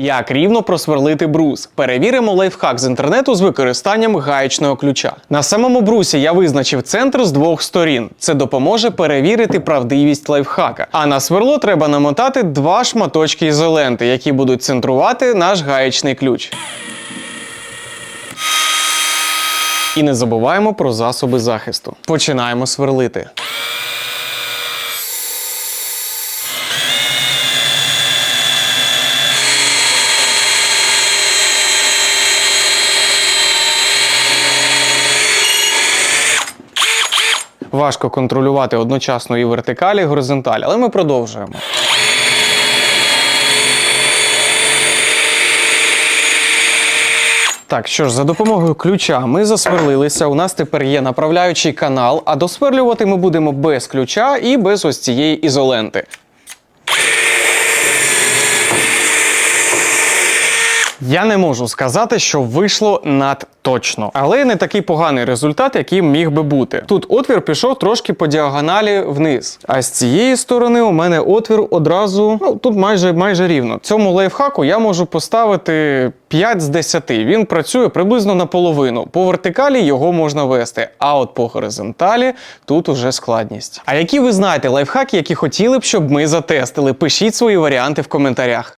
Як рівно просверлити брус? Перевіримо лайфхак з інтернету з використанням гаєчного ключа. На самому брусі я визначив центр з двох сторін. Це допоможе перевірити правдивість лайфхака. А на сверло треба намотати два шматочки ізоленти, які будуть центрувати наш гаєчний ключ. І не забуваємо про засоби захисту. Починаємо сверлити. Важко контролювати одночасно і вертикалі, і горизонталь, але ми продовжуємо. Так, що ж, за допомогою ключа ми засверлилися. У нас тепер є направляючий канал, а досверлювати ми будемо без ключа і без ось цієї ізоленти. Я не можу сказати, що вийшло надточно, але не такий поганий результат, який міг би бути. Тут отвір пішов трошки по діагоналі вниз. А з цієї сторони у мене отвір одразу, ну тут майже майже рівно. Цьому лайфхаку я можу поставити 5 з 10. Він працює приблизно наполовину. По вертикалі його можна вести, а от по горизонталі тут уже складність. А які ви знаєте лайфхаки, які хотіли б, щоб ми затестили? Пишіть свої варіанти в коментарях.